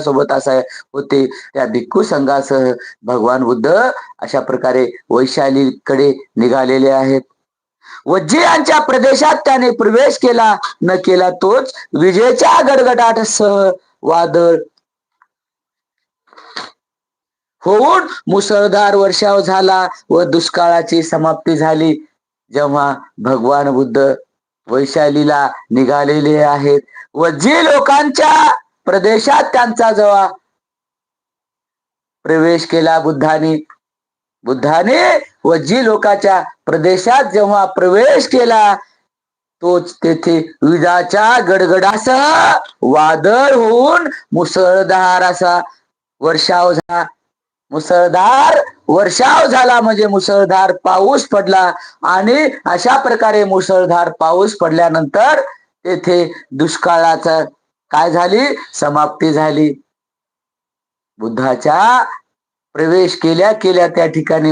सोबत असा होते. त्या भिक्खू संघासह भगवान बुद्ध अशा प्रकारे वैशालीकडे निघालेले आहेत. वज्जियांच्या प्रदेशात त्याने प्रवेश केला न केला तोच विजेच्या गडगडाट सह वादळ. होऊन मुसळधार वर्षाव झाला व दुष्काळाची समाप्ती झाली. जेव्हा भगवान बुद्ध वैशालीला निघालेले आहेत व जे लोकांच्या प्रदेशात त्यांचा जेव्हा प्रवेश केला बुद्धाने. बुद्धाने व जी लोकाच्या प्रदेशात जेव्हा प्रवेश केला तोच तेथे विजाच्या गडगडासह वादळ होऊन मुसळधार असा वर्षाव झाला मुसळधार वर्षाव झाला म्हणजे मुसळधार पाऊस पडला आणि अशा प्रकारे मुसळधार पाऊस पडल्यानंतर तेथे दुष्काळाचा काय झाली? समाप्ती झाली. बुद्धाच्या प्रवेश केल्या केल्या त्या ठिकाणी